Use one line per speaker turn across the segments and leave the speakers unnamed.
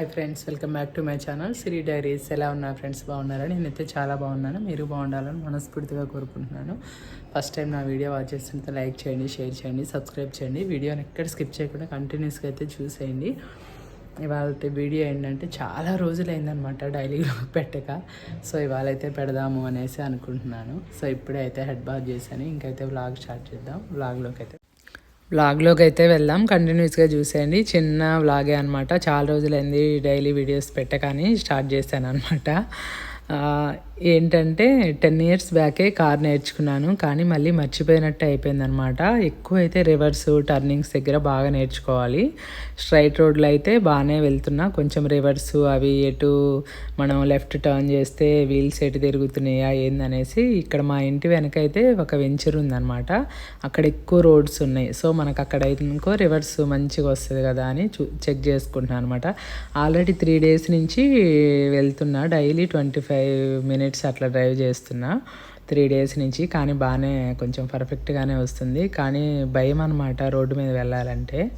Hi friends welcome back to my channel Siri diaries ఎలా ఉన్నారు friends బాగున్నారా? నేనైతే చాలా బాగున్నాను. మీరు బాగుండాలని మనస్ఫూర్తిగా కోరుకుంటున్నాను. ఫస్ట్ టైం నా వీడియో వాచ్ చేస్తుంటే లైక్ చేయండి షేర్ చేయండి సబ్స్క్రైబ్ చేయండి. వీడియోని ఎక్కడ స్కిప్ చేయకుండా కంటిన్యూస్గా అయితే చూసేయండి. ఇవాళ వీడియో ఏంటంటే చాలా రోజులు అయిందనమాట డైలీ పెట్టక. సో ఇవాళ అయితే పెడదాము అనేసి అనుకుంటున్నాను. సో ఇప్పుడే అయితే హెడ్ బాత్ చేశాను. ఇంకైతే వ్లాగ్ స్టార్ట్ చేద్దాం. వ్లాగ్లోకి అయితే వ్లాగ్లోకి అయితే వెళ్దాం. కంటిన్యూస్గా చూసేయండి. చిన్న వ్లాగే అనమాట చాలా రోజులైంది డైలీ వీడియోస్ పెట్టకని స్టార్ట్ చేశాను అనమాట ఏంటంటే టెన్ ఇయర్స్ బ్యాకే కార్ నేర్చుకున్నాను కానీ మళ్ళీ మర్చిపోయినట్టు అయిపోయిందనమాట. ఎక్కువ అయితే రివర్స్ టర్నింగ్స్ దగ్గర బాగా నేర్చుకోవాలి. స్ట్రైట్ రోడ్లో అయితే బాగానే వెళ్తున్నా. కొంచెం రివర్స్ అవి ఎటు మనం లెఫ్ట్ టర్న్ చేస్తే వీల్స్ ఎటు తిరుగుతున్నాయా ఏందనేసి ఇక్కడ మా ఇంటి వెనక అయితే ఒక వెంచర్ ఉందనమాట. అక్కడ ఎక్కువ రోడ్స్ ఉన్నాయి. సో మనకు అక్కడ ఇంకో రివర్స్ మంచిగా వస్తుంది కదా అని చూ చెక్ చేసుకుంటున్నాను అనమాట. ఆల్రెడీ త్రీ డేస్ నుంచి వెళ్తున్నా. డైలీ ట్వంటీ ఫైవ్ మినిట్స్ అట్లా డ్రైవ్ చేస్తున్నా. త్రీ డేస్ నుంచి కానీ బాగానే కొంచెం పర్ఫెక్ట్గానే వస్తుంది. కానీ భయం అనమాట రోడ్డు మీద వెళ్ళాలంటే.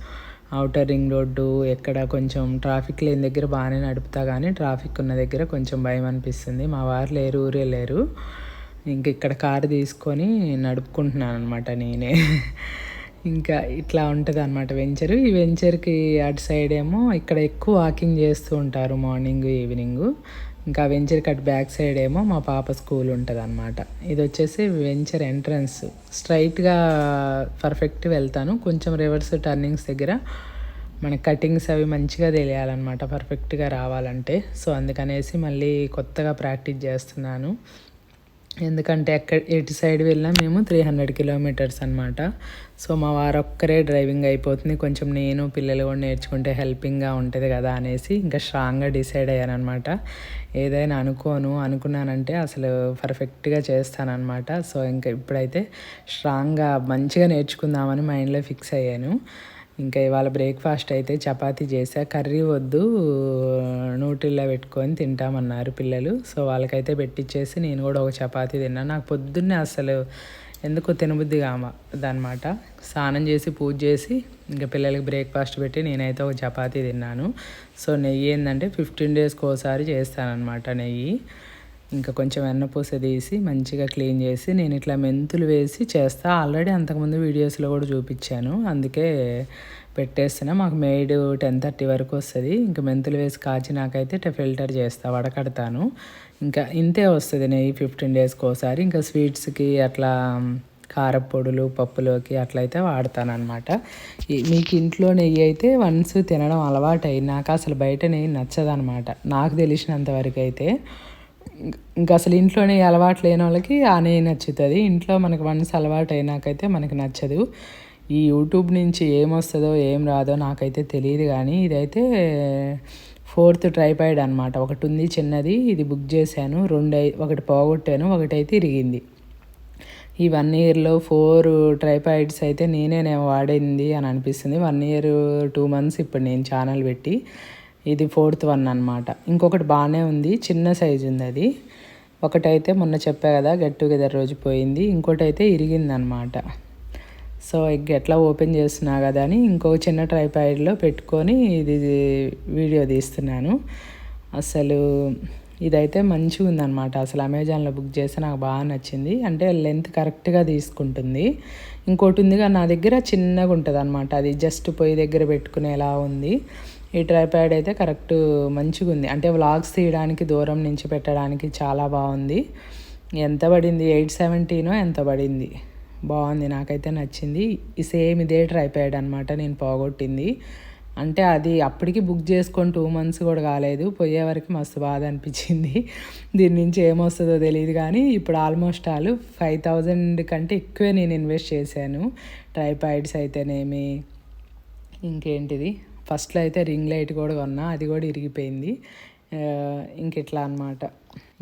అవుటర్ రింగ్ రోడ్డు ఎక్కడ కొంచెం ట్రాఫిక్ లేని దగ్గర బాగానే నడుపుతా కానీ ట్రాఫిక్ ఉన్న దగ్గర కొంచెం భయం అనిపిస్తుంది. మా వారు లేరు ఊరే లేరు. ఇంక ఇక్కడ కారు తీసుకొని నడుపుకుంటున్నాను అనమాట నేనే. ఇంకా ఇట్లా ఉంటుంది అనమాట వెంచర్. ఈ వెంచర్కి అటు సైడ్ ఏమో ఇక్కడ ఎక్కువ వాకింగ్ చేస్తూ ఉంటారు మార్నింగ్ ఈవినింగ్. ఇంకా వెంచర్ కట్ బ్యాక్ సైడ్ ఏమో మా పాప స్కూల్ ఉంటుంది అనమాట ఇది వచ్చేసి వెంచర్ ఎంట్రన్స్. స్ట్రైట్గా పర్ఫెక్ట్ వెళ్తాను. కొంచెం రివర్స్ టర్నింగ్స్ దగ్గర మన కటింగ్స్ అవి మంచిగా తెలియాలన్నమాట. పర్ఫెక్ట్గా రావాలంటే. సో అందుకనేసి మళ్ళీ కొత్తగా ప్రాక్టీస్ చేస్తున్నాను. ఎందుకంటే ఎక్కడ ఎటు సైడ్ వెళ్ళినా మేము త్రీ హండ్రెడ్ కిలోమీటర్స్ అనమాట సో మా వారు ఒక్కరే డ్రైవింగ్ అయిపోతుంది. కొంచెం నేను పిల్లలు కూడా నేర్చుకుంటే హెల్పింగ్గా ఉంటుంది కదా అనేసి ఇంకా స్ట్రాంగ్గా డిసైడ్ అయ్యాను అనమాట ఏదైనా అనుకోను. అనుకున్నానంటే అసలు పర్ఫెక్ట్గా చేస్తానన్నమాట. సో ఇంకా ఇప్పుడైతే స్ట్రాంగ్గా మంచిగా నేర్చుకుందామని మైండ్లో ఫిక్స్ అయ్యాను. ఇంకా ఇవాళ బ్రేక్ఫాస్ట్ అయితే చపాతీ చేసా కర్రీ వద్దు నూటిల్లో పెట్టుకొని తింటామన్నారు పిల్లలు. సో వాళ్ళకైతే పెట్టించేసి నేను కూడా ఒక చపాతీ తిన్నా. నాకు పొద్దున్నే అసలు ఎందుకో తినబుద్ధి కామదనమాట స్నానం చేసి పూజ చేసి ఇంకా పిల్లలకి బ్రేక్ఫాస్ట్ పెట్టి నేనైతే ఒక చపాతీ తిన్నాను. సో నెయ్యి ఏంటంటే ఫిఫ్టీన్ డేస్కి ఒకసారి చేస్తానన్నమాట నెయ్యి. ఇంకా కొంచెం వెన్నపూస తీసి మంచిగా క్లీన్ చేసి నేను ఇట్లా మెంతులు వేసి చేస్తా. ఆల్రెడీ అంతకుముందు వీడియోస్లో కూడా చూపించాను. అందుకే పెట్టేస్తున్నా. మాకు మేడ్ టెన్ థర్టీ వరకు వస్తుంది. ఇంకా మెంతులు వేసి కాచి నాకైతే ఫిల్టర్ చేస్తా వడకడతాను. ఇంకా ఇంతే వస్తుంది నెయ్యి ఫిఫ్టీన్ డేస్కి ఒకసారి ఇంకా స్వీట్స్కి అట్లా కారపొడులు పప్పులోకి అట్లయితే వాడతానమాట మీకు ఇంట్లో నెయ్యి అయితే వన్స్ తినడం అలవాటు అయ్యి నాకు అసలు బయట నెయ్యి నచ్చదనమాట నాకు తెలిసినంత వరకు అయితే. ఇంకా అసలు ఇంట్లోనే అలవాటు లేని వాళ్ళకి ఆ నెయ్యి నచ్చుతుంది. ఇంట్లో మనకు వన్స్ అలవాటు అయినాకైతే మనకు నచ్చదు. ఈ యూట్యూబ్ నుంచి ఏమొస్తుందో ఏం రాదో నాకైతే తెలియదు కానీ ఇదైతే ఫోర్త్ ట్రైపాయిడ్ అనమాట ఒకటి ఉంది చిన్నది ఇది బుక్ చేశాను రెండు ఒకటి పోగొట్టాను ఒకటైతే ఇరిగింది ఈ వన్ ఇయర్లో ఫోర్ ట్రైపాయిడ్స్ అయితే నేనే వాడింది అని అనిపిస్తుంది. వన్ ఇయర్ టూ మంత్స్ ఇప్పుడు నేను ఛానల్ పెట్టి ఇది ఫోర్త్ వన్ అనమాట ఇంకొకటి బాగానే ఉంది చిన్న సైజు ఉంది అది. ఒకటైతే మొన్న చెప్పా కదా గెట్ టుగెదర్ రోజు పోయింది ఇంకోటి అయితే ఇరిగిందనమాట సో ఎగ్ ఎట్లా ఓపెన్ చేస్తున్నా కదా అని ఇంకో చిన్న ట్రైపాయిడ్లో పెట్టుకొని ఇది వీడియో తీస్తున్నాను. అసలు ఇదైతే మంచిగా ఉందన్నమాట. అసలు అమెజాన్లో బుక్ చేస్తే నాకు బాగా నచ్చింది. అంటే లెంత్ కరెక్ట్గా తీసుకుంటుంది. ఇంకోటి ఉందిగా నా దగ్గర చిన్నగా ఉంటుంది అనమాట అది జస్ట్ పొయ్యి దగ్గర పెట్టుకునేలా ఉంది. ఈ ట్రైప్యాడ్ అయితే కరెక్ట్ మంచిగా ఉంది అంటే వ్లాగ్స్ తీయడానికి దూరం నుంచి పెట్టడానికి చాలా బాగుంది. ఎంత పడింది? ఎయిట్ సెవెంటీనో ఎంత పడింది? బాగుంది. నాకైతే నచ్చింది. ఈ సేమ్ ఇదే ట్రైప్యాడ్ అనమాట నేను పోగొట్టింది. అంటే అది అప్పటికి బుక్ చేసుకొని టూ మంత్స్ కూడా కాలేదు. పోయే వరకు మస్తు బాధ అనిపించింది. దీని నుంచి ఏమొస్తుందో తెలియదు కానీ ఇప్పుడు ఆల్మోస్ట్ ఆల్ ఫైవ్ థౌజండ్ కంటే ఎక్కువే నేను ఇన్వెస్ట్ చేశాను. ట్రైపాయిడ్స్ అయితేనేమి ఇంకేంటిది? ఫస్ట్లో అయితే రింగ్ లైట్ కూడా కొన్నా అది కూడా ఇరిగిపోయింది. ఇంక ఇట్లా అనమాట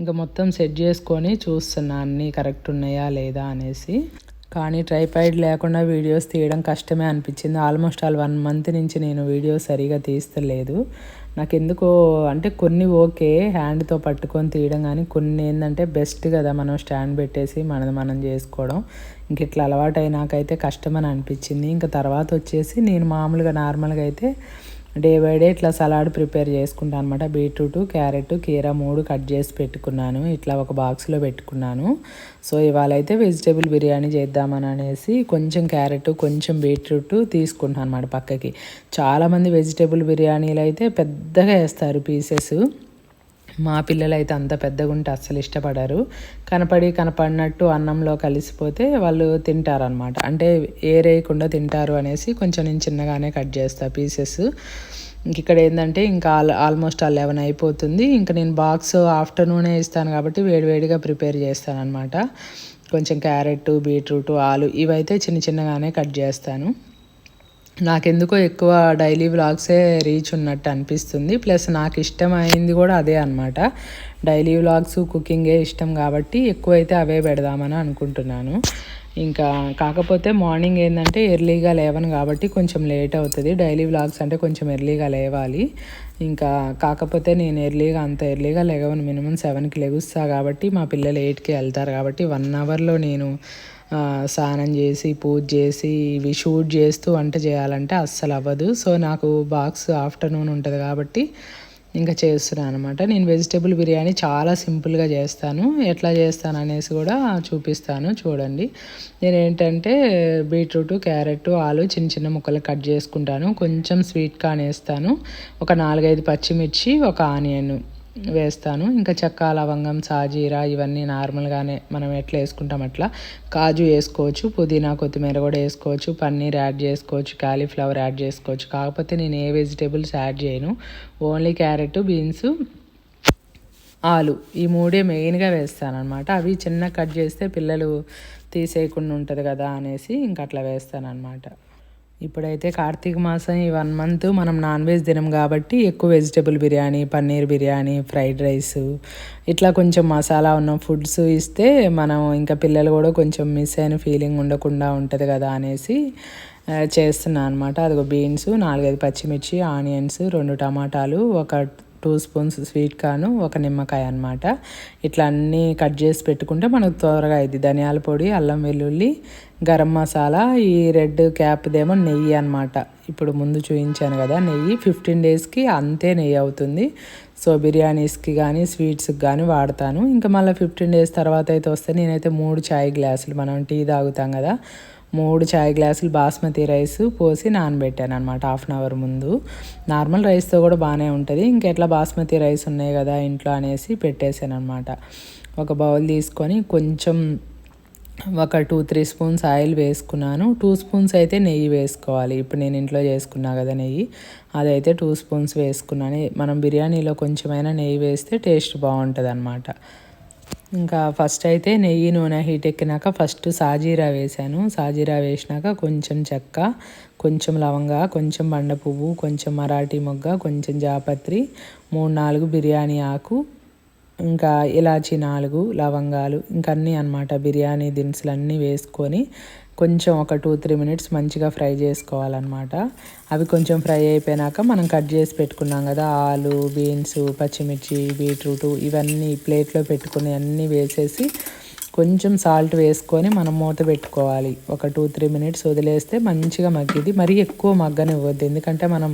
ఇంకా మొత్తం సెట్ చేసుకొని చూస్తున్నా అన్నీ కరెక్ట్ ఉన్నాయా లేదా అనేసి. కానీ ట్రైపాయిడ్ లేకుండా వీడియోస్ తీయడం కష్టమే అనిపించింది. ఆల్మోస్ట్ ఆల్ వన్ మంత్ నుంచి నేను వీడియో సరిగా తీస్తలేదు. నాకు ఎందుకో అంటే కొన్ని ఓకే హ్యాండ్తో పట్టుకొని తీయడం కానీ కొన్ని ఏంటంటే బెస్ట్ కదా మనం స్టాండ్ పెట్టేసి మనది మనం చేసుకోవడం. ఇంక ఇట్లా అలవాటు అయినాకైతే కష్టమని అనిపించింది. ఇంకా తర్వాత వచ్చేసి నేను మామూలుగా నార్మల్గా అయితే డే బై డే ఇట్లా సలాడ్ ప్రిపేర్ చేసుకుంటాను అనమాట బీట్రూట్ క్యారెట్ కీరా మూడు కట్ చేసి పెట్టుకున్నాను. ఇట్లా ఒక బాక్స్లో పెట్టుకున్నాను. సో ఇవాళ అయితే వెజిటేబుల్ బిర్యానీ చేద్దామని అనేసి కొంచెం క్యారెట్ కొంచెం బీట్రూట్ తీసుకుంటాను అనమాట పక్కకి. చాలామంది వెజిటేబుల్ బిర్యానీలు అయితే పెద్దగా వేస్తారు పీసెస్. మా పిల్లలు అయితే అంత పెద్దగా ఉంటే అస్సలు ఇష్టపడరు. కనపడి కనపడినట్టు అన్నంలో కలిసిపోతే వాళ్ళు తింటారనమాట అంటే ఏరేయకుండా తింటారు అనేసి కొంచెం నేను చిన్నగానే కట్ చేస్తా పీసెస్. ఇక్కడ ఏంటంటే ఇంకా ఆల్ ఆల్మోస్ట్ ఆ లెవెన్ అయిపోతుంది. ఇంకా నేను బాక్స్ ఆఫ్టర్నూనే ఇస్తాను కాబట్టి వేడివేడిగా ప్రిపేర్ చేస్తాను అనమాట కొంచెం క్యారెట్ బీట్రూట్ ఆలు ఇవైతే చిన్న చిన్నగానే కట్ చేస్తాను. నాకెందుకో ఎక్కువ డైలీ వ్లాగ్సే రీచ్ ఉన్నట్టు అనిపిస్తుంది. ప్లస్ నాకు ఇష్టమైంది కూడా అదే అనమాట డైలీ వ్లాగ్స్ కుకింగే ఇష్టం కాబట్టి ఎక్కువైతే అవే పెడదామని అనుకుంటున్నాను. ఇంకా కాకపోతే మార్నింగ్ ఏంటంటే ఎర్లీగా లేవను కాబట్టి కొంచెం లేట్ అవుతుంది. డైలీ వ్లాగ్స్ అంటే కొంచెం ఎర్లీగా లేవాలి. ఇంకా కాకపోతే నేను ఎర్లీగా అంత ఎర్లీగా లేవను. మినిమం సెవెన్కి లెగుస్తా కాబట్టి మా పిల్లలు ఎయిట్కి వెళ్తారు కాబట్టి వన్ అవర్లో నేను స్నానం చేసి పూజ చేసి ఇవి షూట్ చేస్తూ వంట చేయాలంటే అస్సలు అవ్వదు. సో నాకు బాక్స్ ఆఫ్టర్నూన్ ఉంటుంది కాబట్టి ఇంకా చేస్తున్నాను అనమాట నేను వెజిటేబుల్ బిర్యానీ చాలా సింపుల్గా చేస్తాను. ఎట్లా చేస్తాను అనేసి కూడా చూపిస్తాను. చూడండి. నేను ఏంటంటే బీట్రూట్ క్యారెట్ ఆలు చిన్న చిన్న ముక్కలు కట్ చేసుకుంటాను. కొంచెం స్వీట్ కార్న్ వేస్తాను ఒక నాలుగైదు పచ్చిమిర్చి ఒక ఆనియన్. వేస్తాను. ఇంకా చెక్క లవంగం సాజీరా ఇవన్నీ నార్మల్గానే మనం ఎట్లా వేసుకుంటాం అట్లా. కాజు వేసుకోవచ్చు పుదీనా కొత్తిమీర కూడా వేసుకోవచ్చు పన్నీర్ యాడ్ చేసుకోవచ్చు కాలీఫ్లవర్ యాడ్ చేసుకోవచ్చు. కాకపోతే నేను ఏ వెజిటేబుల్స్ యాడ్ చేయను. ఓన్లీ క్యారెట్ బీన్స్ ఆలు ఈ మూడే మెయిన్గా వేస్తానమాట అవి చిన్న కట్ చేస్తే పిల్లలు తీసేయకుండా ఉంటుంది కదా అనేసి ఇంక అట్లా వేస్తాను ఇప్పుడైతే కార్తీక మాసం ఈ వన్ మంత్ మనం నాన్ వెజ్ తినం కాబట్టి ఎక్కువ vegetable biryani paneer biryani fried rice ఇట్లా కొంచెం మసాలా ఉన్న ఫుడ్స్ ఇస్తే మనం ఇంకా పిల్లలు కూడా కొంచెం మిస్ అయిన ఫీలింగ్ ఉండకుండా ఉంటుంది కదా అనేసి చేస్తున్నాను అనమాట అదిగో బీన్స్ నాలుగైదు పచ్చిమిర్చి ఆనియన్స్ రెండు టమాటాలు ఒక టూ స్పూన్స్ స్వీట్ కార్న్ ఒక నిమ్మకాయ అనమాట ఇట్లా అన్నీ కట్ చేసి పెట్టుకుంటే మనకు త్వరగా అయింది ధనియాల పొడి అల్లం వెల్లుల్లి గరం మసాలా ఈ రెడ్ క్యాప్దేమో నెయ్యి అనమాట ఇప్పుడు ముందు చూపించాను కదా నెయ్యి ఫిఫ్టీన్ డేస్కి అంతే నెయ్యి అవుతుంది. సో బిర్యానీస్కి కానీ స్వీట్స్కి కానీ వాడతాను. ఇంకా మళ్ళీ ఫిఫ్టీన్ డేస్ తర్వాత అయితే వస్తే నేనైతే మూడు చాయ్ గ్లాసులు మనం టీ తాగుతాం కదా మూడు చాయ్ గ్లాసులు బాస్మతి రైస్ పోసి నానబెట్టాను అనమాట హాఫ్ అన్ అవర్ ముందు. నార్మల్ రైస్తో కూడా బాగానే ఉంటుంది. ఇంకెట్లా బాస్మతి రైస్ ఉన్నాయి కదా ఇంట్లో అనేసి పెట్టేశాను అనమాట ఒక బౌల్ తీసుకొని కొంచెం ఒక టూ త్రీ స్పూన్స్ ఆయిల్ వేసుకున్నాను. టూ స్పూన్స్ అయితే నెయ్యి వేసుకోవాలి. ఇప్పుడు నేను ఇంట్లో చేసుకున్నా కదా నెయ్యి అదైతే టూ స్పూన్స్ వేసుకున్నాను. మనం బిర్యానీలో కొంచెమైనా నెయ్యి వేస్తే టేస్ట్ బాగుంటుంది అనమాట ఇంకా ఫస్ట్ అయితే నెయ్యి నూనె హీట్ ఎక్కినాక ఫస్ట్ సాజీరా వేసాను. సాజీరా వేసినాక కొంచెం చెక్క కొంచెం లవంగ కొంచెం బండ పువ్వు కొంచెం మరాఠీ మొగ్గ కొంచెం జాపత్రి మూడు నాలుగు బిర్యానీ ఆకు ఇంకా ఇలాచి నాలుగు లవంగాలు ఇంకా అన్నీ అనమాట బిర్యానీ దినుసులు అన్నీ వేసుకొని కొంచెం ఒక టూ త్రీ మినిట్స్ మంచిగా ఫ్రై చేసుకోవాలన్నమాట. అవి కొంచెం ఫ్రై అయిపోయినాక మనం కట్ చేసి పెట్టుకున్నాం కదా ఆలు బీన్స్ పచ్చిమిర్చి బీట్రూట్ ఇవన్నీ ప్లేట్లో పెట్టుకుని అన్నీ వేసేసి కొంచెం సాల్ట్ వేసుకొని మనం మూత పెట్టుకోవాలి. ఒక టూ త్రీ మినిట్స్ వదిలేస్తే మంచిగా మగ్గిది మరీ ఎక్కువ మగ్గనివ్వద్దు. ఎందుకంటే మనం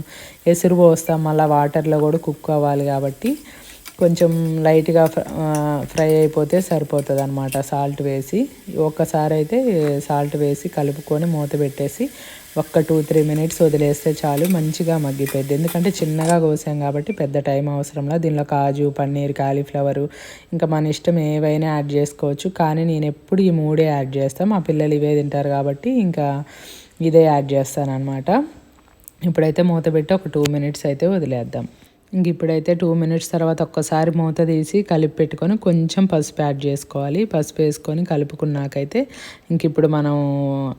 ఎసురు పోస్తాం మళ్ళీ వాటర్లో కూడా కుక్ అవ్వాలి కాబట్టి. కొంచెం లైట్గా ఫ్రై అయిపోతే సరిపోతుంది అనమాట సాల్ట్ వేసి ఒక్కసారి అయితే సాల్ట్ వేసి కలుపుకొని మూత పెట్టేసి ఒక్క టూ త్రీ మినిట్స్ వదిలేస్తే చాలు మంచిగా మగ్గిపోద్ది ఎందుకంటే చిన్నగా కోసాం కాబట్టి పెద్ద టైం అవసరంలో. దీనిలో కాజు పన్నీర్ కాలీఫ్లవరు ఇంకా మన ఇష్టం ఏవైనా యాడ్ చేసుకోవచ్చు. కానీ నేను ఎప్పుడు ఈ మూడే యాడ్ చేస్తాను మా పిల్లలు ఇవే తింటారు కాబట్టి ఇంకా ఇదే యాడ్ చేస్తాను అనమాట ఇప్పుడైతే మూత పెట్టి ఒక టూ మినిట్స్ అయితే వదిలేద్దాం. ఇంక ఇప్పుడైతే టూ మినిట్స్ తర్వాత ఒక్కసారి మూత తీసి కలిపి పెట్టుకొని కొంచెం పసుపు యాడ్ చేసుకోవాలి. పసుపు వేసుకొని కలుపుకున్నాకైతే ఇంక ఇప్పుడు మనం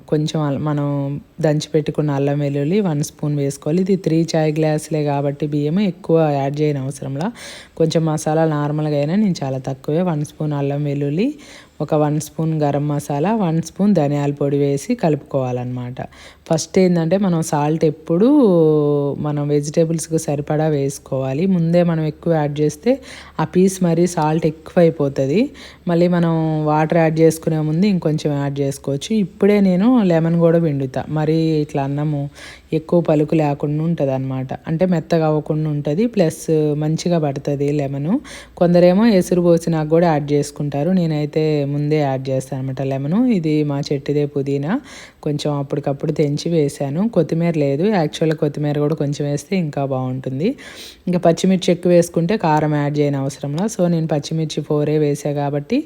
కొంచెం మనం దంచి పెట్టుకున్న అల్లం వెల్లుల్లి వన్ స్పూన్ వేసుకోవాలి. ఇది త్రీ చాయ్ గ్లాసులే కాబట్టి బియ్యం ఎక్కువ యాడ్ చేయని అవసరంలా కొంచెం మసాలా నార్మల్గా అయినా నేను చాలా తక్కువే. వన్ స్పూన్ అల్లం వెల్లుల్లి ఒక one spoon garam masala one spoon ధనియాల పొడి వేసి కలుపుకోవాలన్నమాట. ఫస్ట్ ఏంటంటే మనం సాల్ట్ ఎప్పుడు మనం వెజిటేబుల్స్కి సరిపడా వేసుకోవాలి. ముందే మనం ఎక్కువ యాడ్ చేస్తే ఆ పీస్ మరీ సాల్ట్ ఎక్కువ అయిపోతుంది మళ్ళీ మనం వాటర్ యాడ్ చేసుకునే ముందు ఇంకొంచెం యాడ్ చేసుకోవచ్చు. ఇప్పుడే నేను లెమన్ కూడా పిండుతా. మరీ ఇట్లా అన్నము ఎక్కువ పలుకు లేకుండా ఉంటుంది అనమాట అంటే మెత్తగా అవ్వకుండా ఉంటుంది. ప్లస్ మంచిగా పడుతుంది లెమను. కొందరేమో ఎసురు పోసి నాకు కూడా యాడ్ చేసుకుంటారు. నేనైతే ముందే యాడ్ చేస్తాను అనమాట లెమను. ఇది మా చెట్టుదే పుదీనా. కొంచెం అప్పటికప్పుడు తెంచి వేసాను కొత్తిమీర లేదు. యాక్చువల్గా కొత్తిమీర కూడా కొంచెం వేస్తే ఇంకా బాగుంటుంది. ఇంకా పచ్చిమిర్చి ఎక్కువ వేసుకుంటే కారం యాడ్ చేయని అవసరంలో సో నేను పచ్చిమిర్చి ఫోరే వేసా కాబట్టి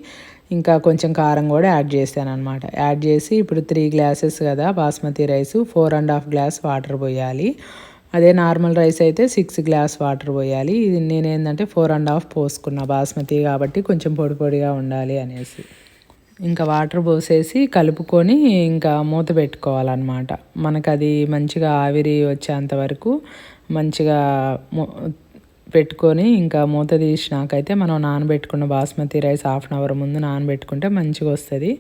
ఇంకా కొంచెం కారం కూడా యాడ్ చేశాను అనమాట యాడ్ చేసి ఇప్పుడు త్రీ గ్లాసెస్ కదా basmati rice. Four and half glass water పోయాలి. అదే నార్మల్ రైస్ అయితే సిక్స్ గ్లాస్ వాటర్ పోయాలి. ఇది నేనేంటంటే ఫోర్ అండ్ హాఫ్ పోసుకున్నా బాస్మతి కాబట్టి కొంచెం పొడి పొడిగా ఉండాలి అనేసి. ఇంకా వాటర్ పోసేసి కలుపుకొని ఇంకా మూత పెట్టుకోవాలన్నమాట. మనకు అది మంచిగా ఆవిరి వచ్చేంత వరకు మంచిగా పెట్టుకొని ఇంకా మూత తీసినాకైతే మనం నానబెట్టుకున్న basmati rice half an hour ముందు నానబెట్టుకుంటే మంచిగా వస్తుంది.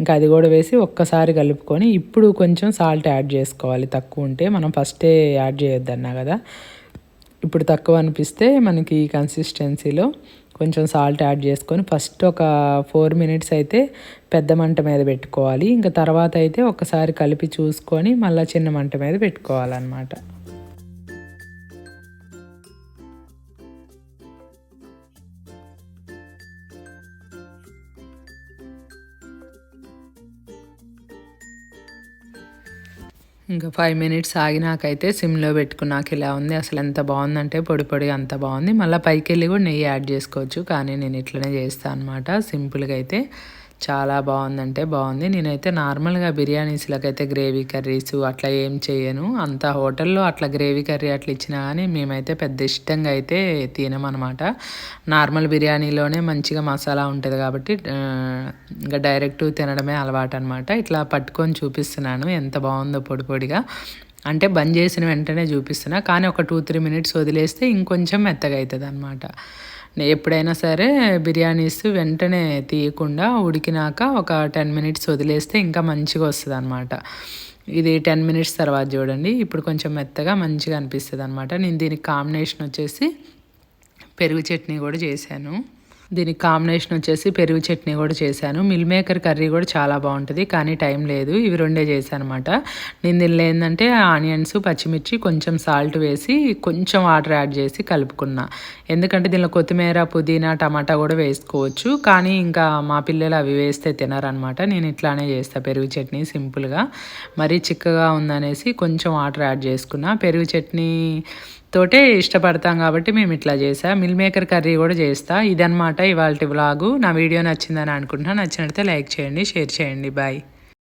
ఇంకా అది కూడా వేసి ఒక్కసారి కలుపుకొని ఇప్పుడు కొంచెం సాల్ట్ యాడ్ చేసుకోవాలి. తక్కువ ఉంటే మనం ఫస్టే యాడ్ చేయొద్దన్నా కదా. ఇప్పుడు తక్కువ అనిపిస్తే మనకి ఈ కన్సిస్టెన్సీలో కొంచెం సాల్ట్ యాడ్ చేసుకొని ఫస్ట్ ఒక ఫోర్ మినిట్స్ అయితే పెద్ద మంట మీద పెట్టుకోవాలి. ఇంకా తర్వాత అయితే ఒకసారి కలిపి చూసుకొని మళ్ళీ చిన్న మంట మీద పెట్టుకోవాలన్నమాట. ఇంకా ఫైవ్ మినిట్స్ ఆగినాకైతే సిమ్లో పెట్టుకున్నాక ఇలా ఉంది అసలు ఎంత బాగుందంటే పొడి పొడి అంత బాగుంది. మళ్ళీ పైకి వెళ్ళి కూడా నెయ్యి యాడ్ చేసుకోవచ్చు కానీ నేను ఇట్లనే చేస్తాను అనమాట సింపుల్గా అయితే చాలా బాగుందంటే బాగుంది. నేనైతే నార్మల్గా బిర్యానీస్లకైతే గ్రేవీ కర్రీస్ అట్లా ఏం చేయను. అంత హోటల్లో అట్లా గ్రేవీ కర్రీ అట్లా ఇచ్చినా కానీ మేమైతే పెద్ద ఇష్టంగా అయితే తినమనమాట. నార్మల్ బిర్యానీలోనే మంచిగా మసాలా ఉంటుంది కాబట్టి ఇంకా డైరెక్ట్ తినడమే అలవాటు అనమాట ఇట్లా పట్టుకొని చూపిస్తున్నాను ఎంత బాగుందో పొడి పొడిగా. అంటే బంద్ చేసిన వెంటనే చూపిస్తున్నా. కానీ ఒక టూ త్రీ మినిట్స్ వదిలేస్తే ఇంకొంచెం మెత్తగా అవుతుంది అనమాట ఎప్పుడైనా సరే బిర్యానీస్ వెంటనే తీయకుండా ఉడికినాక ఒక టెన్ మినిట్స్ వదిలేస్తే ఇంకా మంచిగా వస్తుంది అనమాట ఇది టెన్ మినిట్స్ తర్వాత చూడండి. ఇప్పుడు కొంచెం మెత్తగా మంచిగా అనిపిస్తుంది అనమాట నేను దీనికి కాంబినేషన్ వచ్చేసి పెరుగు చట్నీ కూడా చేశాను. దీనికి కాంబినేషన్ వచ్చేసి పెరుగు చట్నీ కూడా చేశాను. మిల్ మేకర్ కర్రీ కూడా చాలా బాగుంటుంది కానీ టైం లేదు. ఇవి రెండే చేశాను అనమాట నేను దీనిలో ఏంటంటే ఆనియన్స్ పచ్చిమిర్చి కొంచెం సాల్ట్ వేసి కొంచెం వాటర్ యాడ్ చేసి కలుపుకున్నా. ఎందుకంటే దీనిలో కొత్తిమీర పుదీనా టమాటా కూడా వేసుకోవచ్చు. కానీ ఇంకా మా పిల్లలు అవి వేస్తే తినరనమాట. నేను ఇట్లానే చేస్తాను పెరుగు చట్నీ సింపుల్గా. మరీ చిక్కగా ఉందనేసి కొంచెం వాటర్ యాడ్ చేసుకున్నా. పెరుగు చట్నీ తోటే ఇష్టపడతాం కాబట్టి మేము ఇట్లా చేసా. మిల్ మేకర్ కర్రీ కూడా చేస్తా. ఇదనమాట ఇవాళ వ్లాగు నా వీడియో నచ్చిందని అనుకుంటున్నా. నచ్చినట్లయితే లైక్ చేయండి షేర్ చేయండి. బాయ్.